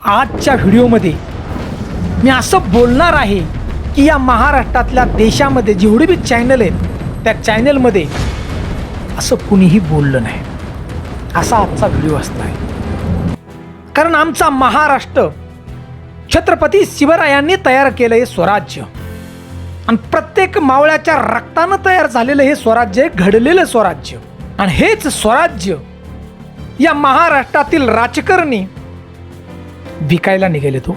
आजच्या व्हिडिओमध्ये मी असं बोलणार आहे की या महाराष्ट्रातल्या देशामध्ये जेवढे बी चॅनल आहेत त्या चॅनलमध्ये असं कुणीही बोललं नाही. असा आजचा व्हिडिओ असणार आहे कारण आमचा महाराष्ट्र छत्रपती शिवरायांनी तयार केलं हे स्वराज्य. आणि प्रत्येक मावळ्याच्या रक्तानं तयार झालेलं हे स्वराज्य घडलेलं स्वराज्य. आणि हेच स्वराज्य या महाराष्ट्रातील राजकारणी विकायला निघाले तो.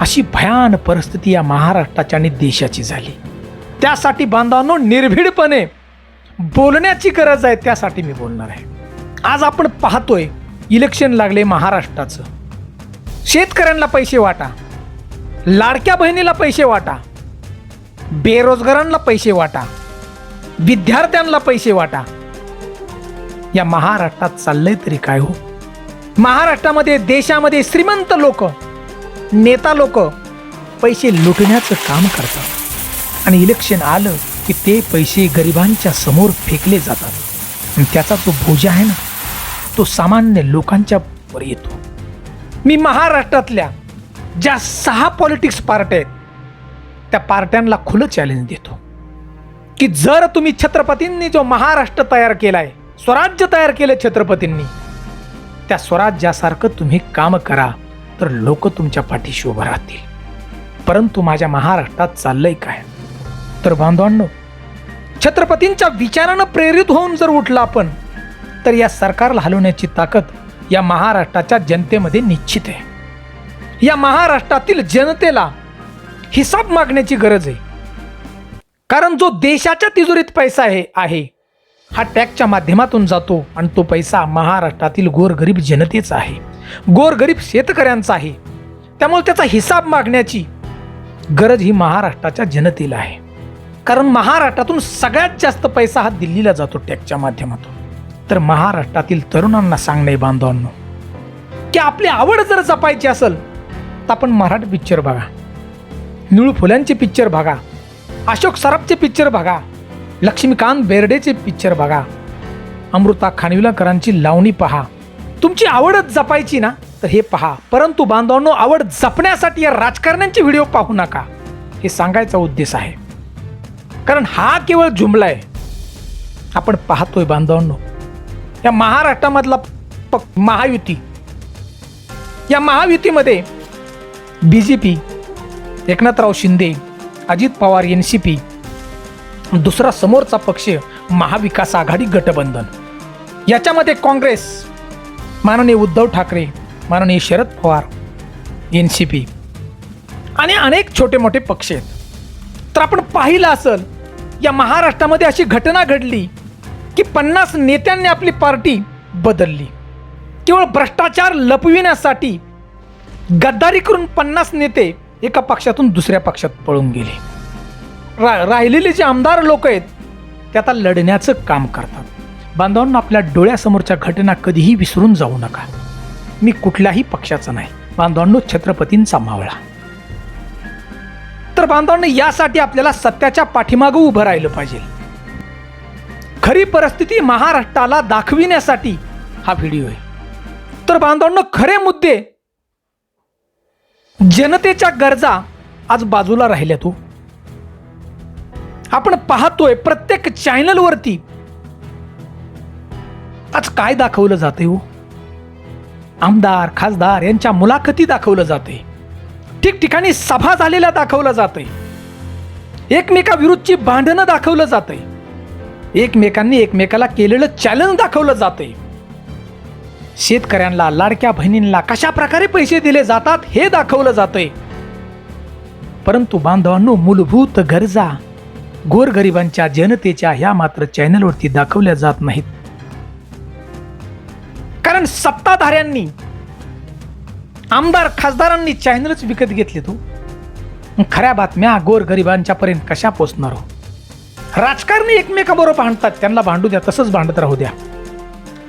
अशी भयान परिस्थिती या महाराष्ट्राच्या आणि देशाची झाली. त्यासाठी बांधवांनो निर्भीडपणे बोलण्याची गरज आहे त्यासाठी मी बोलणार आहे. आज आपण पाहतोय इलेक्शन लागले महाराष्ट्राचं. शेतकऱ्यांना पैसे वाटा. लाडक्या बहिणीला पैसे वाटा. बेरोजगारांना पैसे वाटा. विद्यार्थ्यांना पैसे वाटा. या महाराष्ट्रात चाललंय तरी काय हो? महाराष्ट्रामध्ये देशामध्ये श्रीमंत लोक नेता लोक पैसे लुटण्याचं काम करतात. आणि इलेक्शन आलं की ते पैसे गरिबांच्या समोर फेकले जातात. आणि त्याचा जो भोजा आहे ना तो सामान्य लोकांच्या वर येतो. मी महाराष्ट्रातल्या ज्या सहा पॉलिटिक्स पार्ट्या आहेत त्या पार्ट्यांना खुलं चॅलेंज देतो. की जर तुम्ही छत्रपतींनी जो महाराष्ट्र तयार केला आहे स्वराज्य तयार केलं छत्रपतींनी त्या स्वराज्यासारखं तुम्ही काम करा तर लोक तुमच्या पाठीशी उभं राहतील. परंतु माझ्या महाराष्ट्रात चाललंय काय? तर बांधवांनो छत्रपतींच्या विचारानं प्रेरित होऊन जर उठलं आपण तर या सरकारला हलवण्याची ताकद या महाराष्ट्राच्या जनतेमध्ये निश्चित आहे. या महाराष्ट्रातील जनतेला हिसाब मागण्याची गरज आहे. कारण जो देशाच्या तिजोरीत पैसा आहे आहे हा टॅक्सच्या माध्यमातून जातो आणि तो पैसा महाराष्ट्रातील गोरगरीब जनतेचा आहे. गोरगरीब शेतकऱ्यांचा आहे. त्यामुळे त्याचा हिसाब मागण्याची गरज ही महाराष्ट्राच्या जनतेला आहे. कारण महाराष्ट्रातून सगळ्यात जास्त पैसा हा दिल्लीला जातो टॅक्सच्या माध्यमातून. तर महाराष्ट्रातील तरुणांना सांगणे बांधवांनो की आपली आवड जर जपायची असेल तर आपण मराठी पिक्चर बघा. निळू फुल्यांचे पिक्चर बघा. अशोक सराफचे पिक्चर बघा. लक्ष्मीकांत बेर्डेचे पिक्चर बघा. अमृता खानविलकरांची लावणी पहा. तुमची आवडच जपायची ना? तर हे पहा. परंतु बांधवांनो आवड जपण्यासाठी या राजकारण्यांचे व्हिडिओ पाहू नका. हे सांगायचा उद्देश आहे. कारण हा केवळ जुमला आहे. आपण पाहतोय बांधवांनो. या महाराष्ट्रामधला प महायुती. या महायुतीमध्ये B J P Eknathrao Shinde Ajit Pawar N C P दुसरा समोरचा पक्ष महाविकास आघाडी गटबंधन याच्यामध्ये काँग्रेस माननीय उद्धव ठाकरे माननीय Sharad Pawar N C P आणि अनेक छोटे मोठे पक्ष आहेत. तर आपण पाहिलं असेल या महाराष्ट्रामध्ये अशी घटना घडली की पन्नास नेत्यांनी आपली पार्टी बदलली. केवळ भ्रष्टाचार लपविण्यासाठी गद्दारी करून पन्नास नेते एका पक्षातून दुसऱ्या पक्षात पळून गेले. रा राहिलेले जे आमदार लोक आहेत ते आता लढण्याचं काम करतात. बांधवांना आपल्या डोळ्यासमोरच्या घटना कधीही विसरून जाऊ नका. मी कुठल्याही पक्षाचा नाही. बांधवांनो छत्रपतींचा मावळा. तर बांधवांनो यासाठी आपल्याला सत्याच्या पाठीमागं उभं राहिलं पाहिजे. खरी परिस्थिती महाराष्ट्राला दाखविण्यासाठी हा व्हिडिओ आहे. तर बांधवांनो खरे मुद्दे जनतेच्या गरजा आज बाजूला राहिल्या तो हो. आपण पाहतोय प्रत्येक चॅनलवरती. आज काय दाखवलं जाते हो? आमदार खासदार यांच्या मुलाखती दाखवलं जाते ठिकठिकाणी सभा झालेल्या दाखवलं जाते एकमेकाविरुद्धची भांडणं दाखवलं जाते एकमेकांनी एकमेकाला केलेलं चॅलेंज दाखवलं जाते शेतकऱ्यांना लाडक्या बहिणींना कशा प्रकारे पैसे दिले जातात हे दाखवलं जाते परंतु बांधवांनो मूलभूत गरजा गोरगरिबांच्या जनतेच्या ह्या मात्र चॅनलवरती दाखवल्या जात नाहीत. कारण सत्ताधाऱ्यांनी आमदार खासदारांनी चॅनलच विकत घेतले तो. खऱ्या बातम्या गोरगरिबांच्या पर्यंत कशा पोचणार हो? राजकारणी एकमेकाबरोबर भांडतात त्यांना भांडू द्या तसंच भांडत राहू द्या.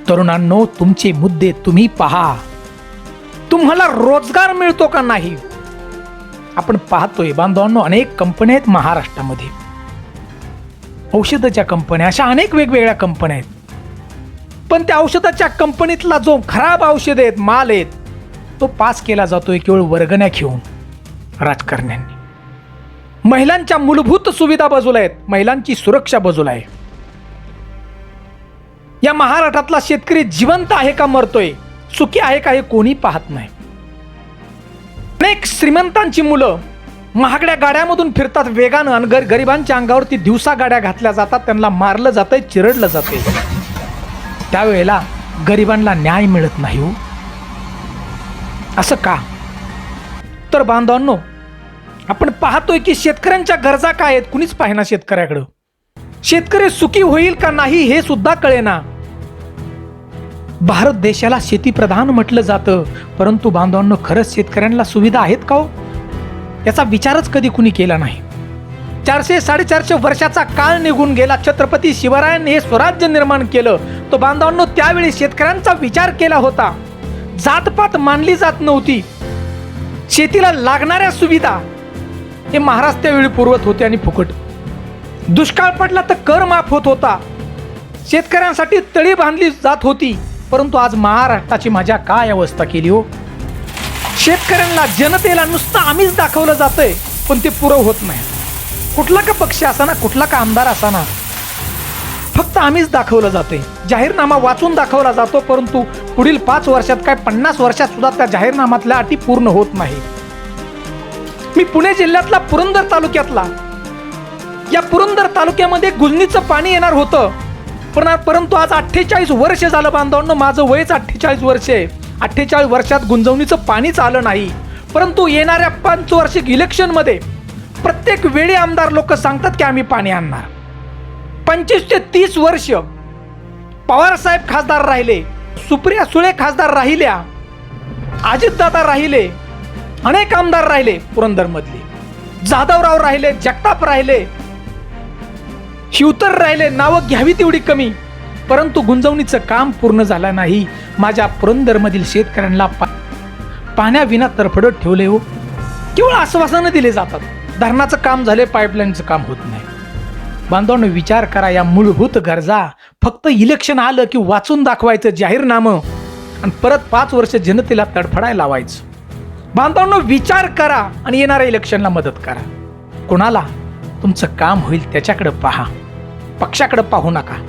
तरुणांनो तुमचे मुद्दे तुम्ही पहा. तुम्हाला रोजगार मिळतो का नाही? आपण पाहतोय बांधवांनो अनेक कंपन्या आहेत महाराष्ट्रामध्ये. औषधाच्या कंपन्या अशा अनेक वेगवेगळ्या कंपन्या आहेत. पण त्या औषधाच्या कंपनीतला जो खराब औषध आहेत माल आहेत तो पास केला जातोय केवळ वर्गण्या घेऊन राजकारण्यांनी. महिलांच्या मूलभूत सुविधा बाजूला आहेत महिलांची सुरक्षा बाजूला आहे. या महाराष्ट्रातला शेतकरी जिवंत आहे का मरतोय सुखी आहे का हे कोणी पाहत नाही. अनेक श्रीमंतांची मुलं महागड्या गाड्यामधून फिरतात वेगानं आणि गर गरिबांच्या अंगावरती दिवसा गाड्या घातल्या जातात त्यांना मारलं जातंय चिरडलं जाते त्यावेळेला गरिबांना न्याय मिळत नाही हो. असं का? तर बांधवांनो आपण पाहतोय की शेतकऱ्यांच्या गरजा काय आहेत कुणीच पाहिना शेतकऱ्याकडं. शेतकरी सुखी होईल का नाही हे सुद्धा कळेना. भारत देशाला शेतीप्रधान म्हटलं जातं परंतु बांधवांनो खरंच शेतकऱ्यांना सुविधा आहेत का हो? याचा विचारच कधी कुणी केला नाही. चारशे साडेचारशे वर्षाचा काळ निघून गेला. छत्रपती शिवरायांनी हे स्वराज्य निर्माण केलं. तो बांधवांनो त्यावेळी शेतकऱ्यांचा विचार केला होता. जातपात मानली जात नव्हती. शेतीला लागणाऱ्या सुविधा हे महाराज त्यावेळी पुरवत होते आणि फुकट. दुष्काळ पडला तर कर माफ होत होता. शेतकऱ्यांसाठी तळी बांधली जात होती. परंतु आज महाराष्ट्राची माझ्या काय अवस्था केली हो? शेतकऱ्यांना जनतेला नुसतं आम्हीच दाखवलं जातंय पण ते पुरव होत नाही. कुठला का पक्ष असाना कुठला का आमदार असाना फक्त आम्हीच दाखवलं जाते जाहीरनामा वाचून दाखवला जातो परंतु पुढील पाच वर्षात काय पन्नास वर्षात सुद्धा त्या जाहीरनामातल्या अटी पूर्ण होत नाही. मी पुणे जिल्ह्यातला पुरंदर तालुक्यातला. या पुरंदर तालुक्यामध्ये गुजनीचं पाणी येणार होतं पण परंतु आज अठ्ठेचाळीस वर्ष झालं बांधवांना माझं वयच अठ्ठेचाळीस वर्ष आहे. अठ्ठेचाळीस वर्षात गुंजवणीचं पाणीच आलं नाही. परंतु येणाऱ्या पंचवार्षिक इलेक्शनमध्ये प्रत्येक वेळी आमदार लोक सांगतात की आम्ही पाणी आणणार. पंचवीस ते तीस वर्ष पवारसाहेब खासदार राहिले सुप्रिया सुळे खासदार राहिल्या अजितदादा राहिले अनेक आमदार राहिले पुरंदरमधले. जाधवराव राहिले जगताप राहिले शिवतर राहिले नावं घ्यावी तेवढी कमी. परंतु गुंजवणीचं काम पूर्ण झालं नाही. माझ्या पुरंदरमधील शेतकऱ्यांना पा पाण्याविना तरफडत ठेवले हो. केवळ आश्वासनं दिले जातात. धरणाचं काम झाले पाईपलाईनचं काम होत नाही. बांधवांनो विचार करा या मूलभूत गरजा. फक्त इलेक्शन आलं की वाचून दाखवायचं जाहीरनामं. आणि परत पाच वर्ष जनतेला तडफडायला लावायचं. बांधवांनो विचार करा आणि येणाऱ्या इलेक्शनला मदत करा. कोणाला? तुमचं काम होईल त्याच्याकडे पहा. पक्षाकडे पाहू नका.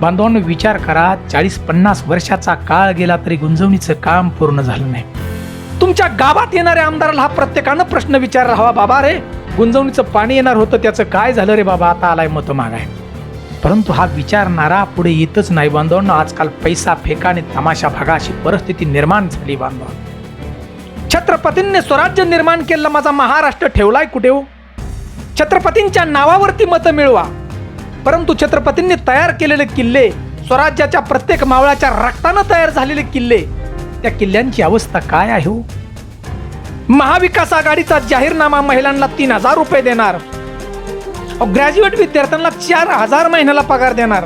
बांधवांनो विचार करा चाळीस पन्नास वर्षाचा काळ गेला तरी गुंजवणीचं काम पूर्ण झालं नाही. तुमच्या गावात येणाऱ्या आमदाराला हा प्रत्येकानं प्रश्न विचार हवा बाबा रे. गुंजवणीचं पाणी येणार होतं त्याचं काय झालं रे बाबा? आता आलाय मत मागाय. परंतु हा विचारणारा पुढे येतच नाही बांधवांना. आजकाल पैसा फेका आणि तमाशा भागा अशी परिस्थिती निर्माण झाली बांधव छत्रपतींनी स्वराज्य निर्माण केलेला माझा महाराष्ट्र ठेवलाय कुठे हो? छत्रपतींच्या नावावरती मतं मिळवा. परंतु छत्रपतींनी तयार केलेले किल्ले स्वराज्याच्या प्रत्येक मावळाच्या रक्तानं तयार झालेले किल्ले त्या किल्ल्यांची अवस्था काय आहे हो? महाविकास आघाडीचा जाहीरनामा महिलांना तीन हजार रुपये देणार. ग्रॅज्युएट विद्यार्थ्यांना चार हजार महिन्याला पगार देणार.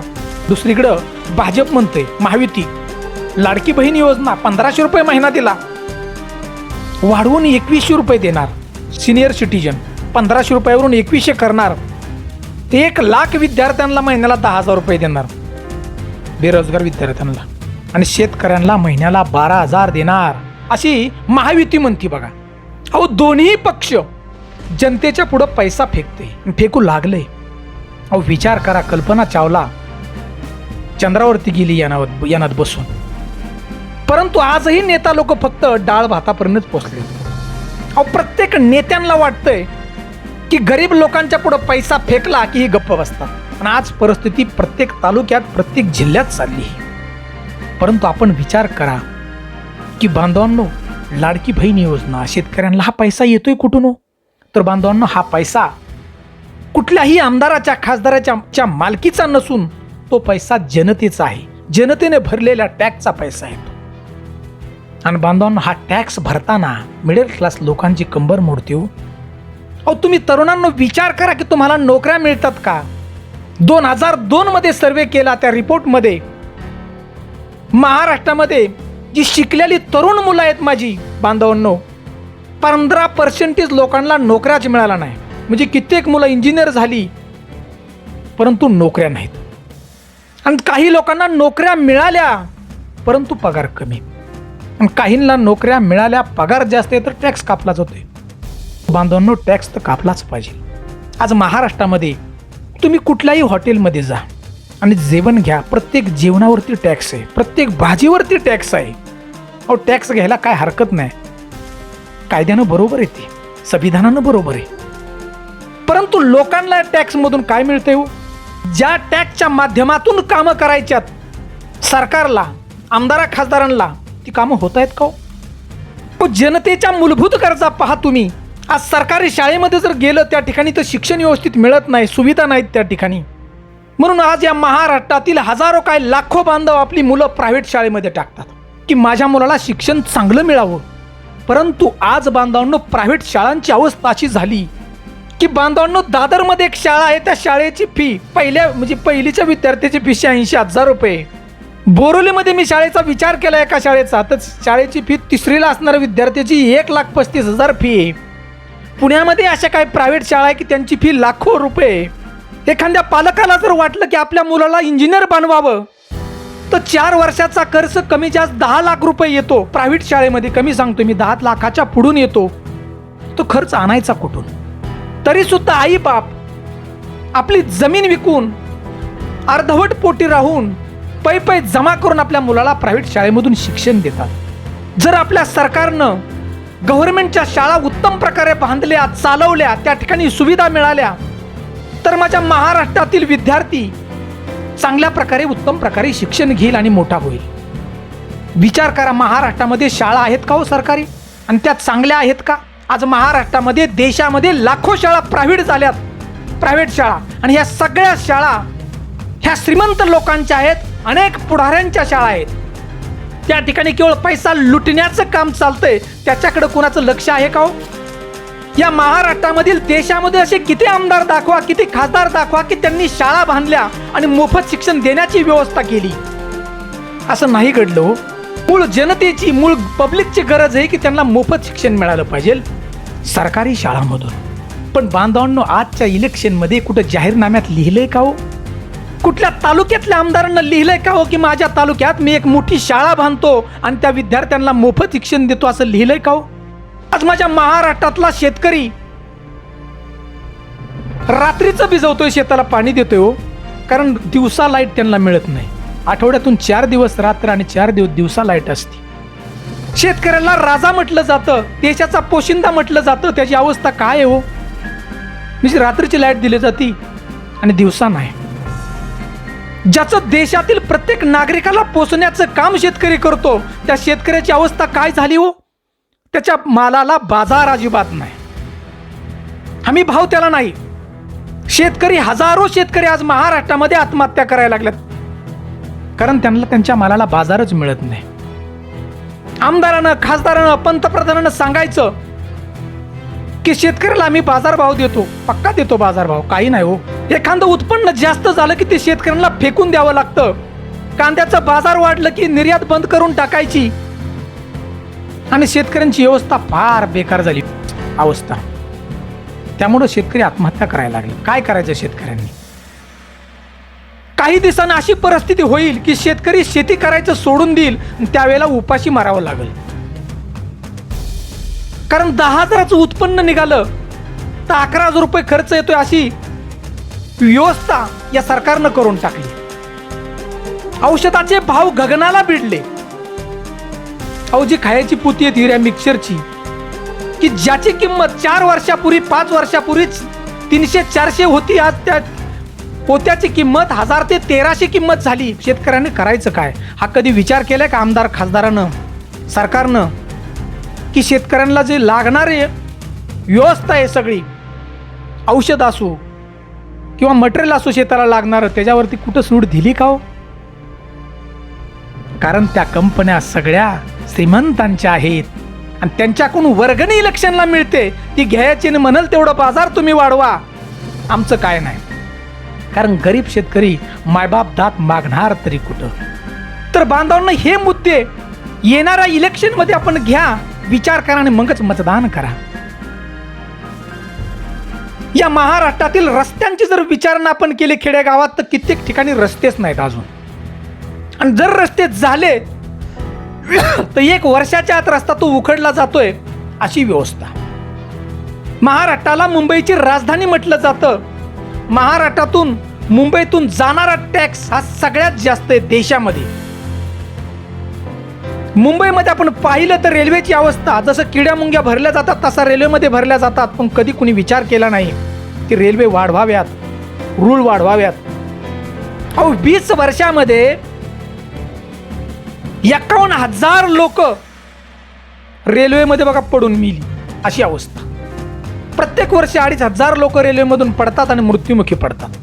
दुसरीकडं भाजप म्हणते महायुती लाडकी बहीण योजना पंधराशे रुपये महिना दिला. वाढवून एकवीसशे रुपये देणार. सिनियर सिटीजन पंधराशे रुपयावरून एकवीसशे करणार. ते एक लाख विद्यार्थ्यांना महिन्याला दहा हजार रुपये देणार. बेरोजगार विद्यार्थ्यांना. आणि शेतकऱ्यांना महिन्याला बारा हजार देणार. अशी महायुती म्हणती बघा. अहो दोन्ही पक्ष जनतेच्या पुढं पैसा फेकते फेकू लागले. अहो विचार करा कल्पना चावला. चंद्रावरती गेली यानावर यानात बसून. परंतु आजही नेता लोक फक्त डाळ भातापर्यंतच पोचले अहो प्रत्येक नेत्यांना वाटतंय की गरीब लोकांच्या पुढं पैसा फेकला की ही गप्प बसतात. आणि आज परिस्थिती प्रत्येक तालुक्यात प्रत्येक जिल्ह्यात चालली आहे. परंतु आपण विचार करा की बांधवांनो लाडकी बहीण योजना शेतकऱ्यांना हा पैसा येतोय कुठून हो? तर बांधवांनो हा पैसा कुठल्याही आमदाराच्या खासदाराच्या च्या मालकीचा नसून तो पैसा जनतेचा आहे. जनतेने भरलेल्या टॅक्सचा पैसा आहे आणि बांधवांना हा टॅक्स भरताना मिडल क्लास लोकांची कंबर मोडते हो. अहो तुम्ही तरुणांना विचार करा की तुम्हाला नोकऱ्या मिळतात का? दोन हजार दोनमध्ये सर्वे केला त्या रिपोर्टमध्ये महाराष्ट्रामध्ये जी शिकलेली तरुण मुलं आहेत माझी बांधवांनो पंधरा पर्सेंटेज लोकांना नोकऱ्याच मिळाला नाही. म्हणजे कित्येक मुलं इंजिनियर झाली परंतु नोकऱ्या नाहीत. आणि काही लोकांना नोकऱ्या मिळाल्या परंतु पगार कमी. आणि काहींना नोकऱ्या मिळाल्या पगार जास्त आहे तर टॅक्स कापला जातोय बांधवांनो टॅक्स तर कापलाच पाहिजे. आज महाराष्ट्रामध्ये तुम्ही कुठल्याही हॉटेलमध्ये जा आणि जेवण घ्या. प्रत्येक जेवणावरती टॅक्स आहे. प्रत्येक भाजीवरती टॅक्स आहे. अहो टॅक्स घ्यायला काय हरकत नाही. कायद्यानं बरोबर आहे ते. संविधानानं बरोबर आहे. परंतु लोकांना टॅक्समधून काय मिळते हो? ज्या टॅक्सच्या माध्यमातून कामं करायच्यात सरकारला आमदारा खासदारांना ती कामं होत आहेत का हो? जनतेच्या मूलभूत गरजा पहा तुम्ही. आज सरकारी शाळेमध्ये जर गेलं त्या ठिकाणी तर शिक्षण व्यवस्थित मिळत नाही सुविधा नाहीत त्या ठिकाणी. म्हणून आज या महाराष्ट्रातील हजारो काय लाखो बांधव आपली मुलं प्रायव्हेट शाळेमध्ये टाकतात की माझ्या मुलाला शिक्षण चांगलं मिळावं. परंतु आज बांधवांनो प्रायव्हेट शाळांची अवस्था अशी झाली की बांधवांनो दादरमध्ये एक शाळा आहे त्या शाळेची फी पहिल्या म्हणजे पहिलीच्या विद्यार्थ्याची फी ऐंशी हजार रुपये. बोरोलीमध्ये मी शाळेचा विचार केला एका शाळेचा तर शाळेची फी तिसरीला असणाऱ्या विद्यार्थ्याची एक लाख पस्तीस हजार फी आहे. पुण्यामध्ये अशा काही प्रायव्हेट शाळा आहे की त्यांची फी लाखो रुपये. एखाद्या पालकाला जर वाटलं की आपल्या मुलाला इंजिनियर बनवावं तर चार वर्षाचा खर्च कमी जास्त दहा लाख रुपये येतो. प्रायव्हेट शाळेमध्ये कमी सांगतो मी दहा लाखाच्या पुढून येतो. तो खर्च आणायचा कुठून? तरी सुद्धा आई बाप आपली जमीन विकून अर्धवट पोटी राहून पै पै जमा करून आपल्या मुलाला प्रायव्हेट शाळेमधून शिक्षण देतात. जर आपल्या सरकारनं गव्हर्नमेंटच्या शाळा उत्तम प्रकारे बांधल्या चालवल्या त्या ठिकाणी सुविधा मिळाल्या. तर माझ्या महाराष्ट्रातील विद्यार्थी चांगल्या प्रकारे उत्तम प्रकारे शिक्षण घेईल आणि मोठा होईल. विचार करा महाराष्ट्रामध्ये शाळा आहेत का हो सरकारी? आणि त्या चांगल्या आहेत का? आज महाराष्ट्रामध्ये देशामध्ये लाखो शाळा प्रायव्हेट झाल्यात. प्रायव्हेट शाळा. आणि ह्या सगळ्या शाळा ह्या श्रीमंत लोकांच्या आहेत अनेक पुढाऱ्यांच्या शाळा आहेत. त्या ठिकाणी केवळ पैसा लुटण्याचं काम चालतंय. त्याच्याकडे कोणाचं लक्ष आहे का हो? या महाराष्ट्रामधील देशामध्ये असे किती आमदार दाखवा किती खासदार दाखवा की त्यांनी शाळा बांधल्या आणि मोफत शिक्षण देण्याची व्यवस्था केली? असं नाही घडलं हो. मूळ जनतेची मूळ पब्लिकची गरज आहे की त्यांना मोफत शिक्षण मिळालं पाहिजे. सरकारी शाळांमधून. पण बांधवांनो आजच्या इलेक्शनमध्ये कुठं जाहीरनाम्यात लिहिलंय का हो? कुठल्या तालुक्यातल्या आमदारांना लिहिलंय का हो की माझ्या तालुक्यात मी एक मोठी शाळा बांधतो आणि त्या विद्यार्थ्यांना मोफत शिक्षण देतो असं लिहिलंय का हो? आज माझ्या महाराष्ट्रातला शेतकरी रात्रीचं भिजवतोय शेताला पाणी देतोय हो. कारण दिवसा लाइट त्यांना मिळत नाही. आठवड्यातून चार दिवस रात्र आणि चार दिवस दिवसा लाइट असते. शेतकऱ्याला राजा म्हटलं जातं देशाचा पोशिंदा म्हटलं जातं त्याची अवस्था काय आहे हो? म्हणजे रात्रीची लाइट दिली जाते आणि दिवसा नाही. ज्याचं देशातील प्रत्येक नागरिकाला पोचण्याचं काम शेतकरी करतो त्या शेतकऱ्याची अवस्था काय झाली हो? त्याच्या मालाला बाजार अजिबात नाही. हमी भाव त्याला नाही. शेतकरी हजारो शेतकरी आज महाराष्ट्रामध्ये आत्महत्या करायला लागल्यात कारण त्यांना त्यांच्या मालाला बाजारच मिळत नाही. आमदारानं खासदारानं पंतप्रधानानं सांगायचं की शेतकऱ्याला आम्ही बाजारभाव देतो पक्का देतो बाजारभाव. काही नाही हो. एखादं उत्पन्न जास्त झालं की ते शेतकऱ्यांना फेकून द्यावं लागतं. कांद्याचं बाजार वाढलं की निर्यात बंद करून टाकायची. आणि शेतकऱ्यांची व्यवस्था फार बेकार झाली. अवस्था. त्यामुळं शेतकरी आत्महत्या करायला लागले. काय करायचं शेतकऱ्यांनी? काही दिवसांनी अशी परिस्थिती होईल की शेतकरी शेती करायचं सोडून देईल आणि त्यावेळेला उपाशी मारावं लागेल. कारण दहा हजाराचं उत्पन्न निघालं. तर अकरा हजार रुपये खर्च येतोय अशी व्यवस्था या सरकारनं करून टाकली. औषधाचे भाव गगनाला भिडले. अहो जी खायची पोती आहेत हिऱ्या मिक्सरची की ज्याची किंमत चार वर्षापूर्वी पाच वर्षापूर्वीच तीनशे चारशे होती आज त्या पोत्याची किंमत हजार ते तेराशे किंमत झाली. शेतकऱ्याने करायचं काय? हा कधी विचार केलाय का आमदार खासदारानं सरकारनं? की शेतकऱ्यांना जे लागणारे व्यवस्था आहे सगळी औषध असो किंवा मटेरियल असो शेताला लागणारं त्याच्यावरती कुठं सूट दिली का हो? कारण त्या कंपन्या सगळ्या श्रीमंतांच्या आहेत आणि त्यांच्याकडून वर्गणी इलेक्शनला मिळते. ती घ्यायची आणि म्हणाल तेवढं बाजार तुम्ही वाढवा. आमचं काय नाही. कारण गरीब शेतकरी मायबाप दात मागणार तरी कुठं? तर बांधवांना हे मुद्दे येणाऱ्या इलेक्शनमध्ये आपण घ्या. विचार करा आणि मगच मतदान करा. या महाराष्ट्रातील रस्त्यांची जर विचारणा आपण केली खेडेगावात तर कित्येक ठिकाणी रस्तेच नाहीत अजून. आणि जर रस्ते झाले तर एक वर्षाच्या आत रस्ता तो उखडला जातोय अशी व्यवस्था. महाराष्ट्राला मुंबईची राजधानी म्हटलं जातं. महाराष्ट्रातून मुंबईतून जाणारा टॅक्स हा सगळ्यात जास्त आहे देशामध्ये. मुंबईमध्ये आपण पाहिलं तर रेल्वेची अवस्था जसं किड्या मुंग्या भरल्या जातात तसा रेल्वेमध्ये भरल्या जातात पण कधी कुणी विचार केला नाही की रेल्वे वाढवाव्यात रूळ वाढवाव्यात. अहो वीस वर्षामध्ये एकावन्न हजार लोक रेल्वेमध्ये बघा पडून मिली. अशी अवस्था. प्रत्येक वर्षी अडीच हजार लोक रेल्वेमधून पडतात आणि मृत्युमुखी पडतात.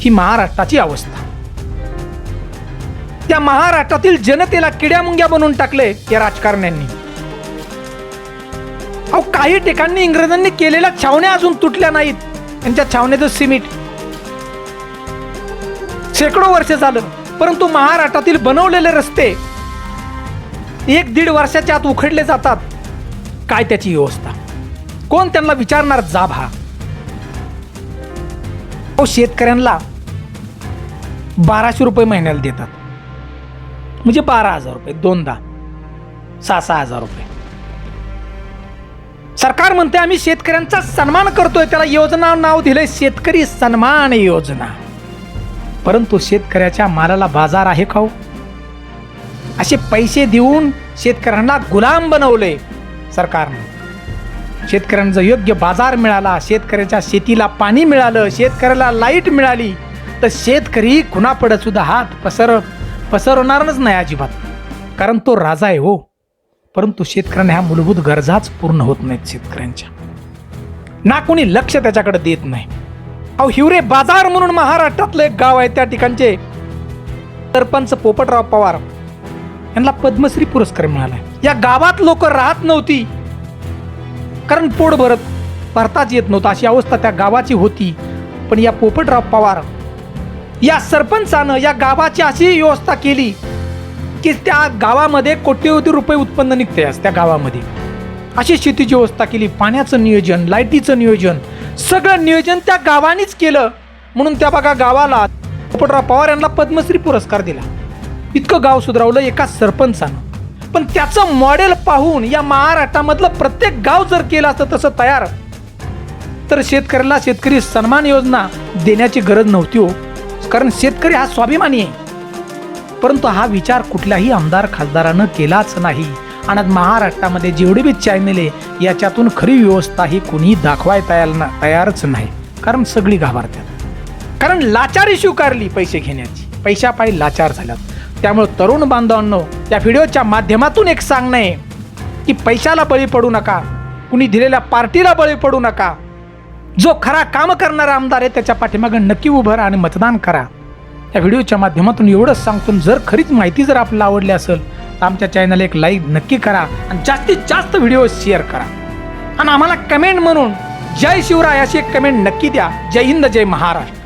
ही महाराष्ट्राची अवस्था. त्या महाराष्ट्रातील जनतेला किड्यामुंग्या बनवून टाकले या राजकारण्यांनी. अहो काही ठिकाणी इंग्रजांनी केलेल्या छावण्या अजून तुटल्या नाहीत. त्यांच्या छावण्याचं सिमिट. शेकडो वर्ष झालं परंतु महाराष्ट्रातील बनवलेले रस्ते एक दीड वर्षाच्या आत उखडले जातात. काय त्याची व्यवस्था? कोण त्यांना विचारणार जाब हा अहो शेतकऱ्यांना बाराशे रुपये महिन्याला देतात. म्हणजे बारा हजार रुपये दोनदा. सहा सहा हजार रुपये. सरकार म्हणते आम्ही शेतकऱ्यांचा सन्मान करतोय त्याला योजना नाव दिलंय शेतकरी सन्मान योजना. परंतु शेतकऱ्याच्या मालाला बाजार आहे खाऊ हो? असे पैसे देऊन शेतकऱ्यांना गुलाम बनवले सरकारनं शेतकऱ्यांचा योग्य बाजार मिळाला शेतकऱ्याच्या शेतीला पाणी मिळालं शेतकऱ्याला लाइट मिळाली तर शेतकरी कुणापडे सुद्धा हात पसर पसरवणारच नाही अजिबात. कारण तो राजा आहे हो. परंतु शेतकऱ्यांना ह्या मूलभूत गरजाच पूर्ण होत नाहीत शेतकऱ्यांच्या. ना कोणी लक्ष त्याच्याकडे देत नाही. अहो हिवरे बाजार म्हणून महाराष्ट्रातलं एक गाव आहे त्या ठिकाणचे सरपंच पोपटराव पवार. यांना पद्मश्री पुरस्कार मिळाला. या गावात लोक राहत नव्हती. कारण पोट भरत भरताच येत नव्हतं. अशी अवस्था त्या गावाची होती. पण या पोपटराव पवार या सरपंचानं या गावाची अशी व्यवस्था केली की त्या गावामध्ये कोट्यवधी रुपये उत्पन्न निघते आज त्या गावामध्ये. अशी शेतीची व्यवस्था केली पाण्याचं नियोजन लाईटीचं नियोजन सगळं नियोजन त्या गावानेच केलं. म्हणून त्या बघा गावाला पोपटराव पवार यांना पद्मश्री पुरस्कार दिला. इतकं गाव सुधारवलं एका सरपंचानं. पण त्याचं मॉडेल पाहून या महाराष्ट्रामधलं प्रत्येक गाव जर केलं असतं तसं तयार. तर शेतकऱ्याला शेतकरी सन्मान योजना देण्याची गरज नव्हती हो. कारण शेतकरी हा स्वाभिमानी आहे. परंतु हा विचार कुठल्याही आमदार खासदारानं केलाच नाही. आणि महाराष्ट्रामध्ये जेवढे बी चॅनल आहे याच्यातून खरी व्यवस्था ही कुणी दाखवाय तयार ना तयारच नाही. कारण सगळी घाबरतात. कारण लाचारी स्वीकारली पैसे घेण्याची. पैशापायी लाचार झाल्यात. त्यामुळे तरुण बांधवांनो या व्हिडिओच्या माध्यमातून एक सांगणं आहे की पैशाला बळी पडू नका. कुणी दिलेल्या पार्टीला बळी पडू नका. जो खरा काम करणारा आमदार आहे त्याच्या पाठीमागं नक्की उभं राहा आणि मतदान करा. या व्हिडिओच्या माध्यमातून एवढंच सांगतो जर खरीच माहिती जर आपल्याला आवडली असेल तर आमच्या चॅनल एक लाईक नक्की करा आणि जास्तीत जास्त व्हिडिओ शेअर करा. आणि आम्हाला कमेंट म्हणून जय शिवराय अशी एक कमेंट नक्की द्या. जय हिंद जय महाराष्ट्र.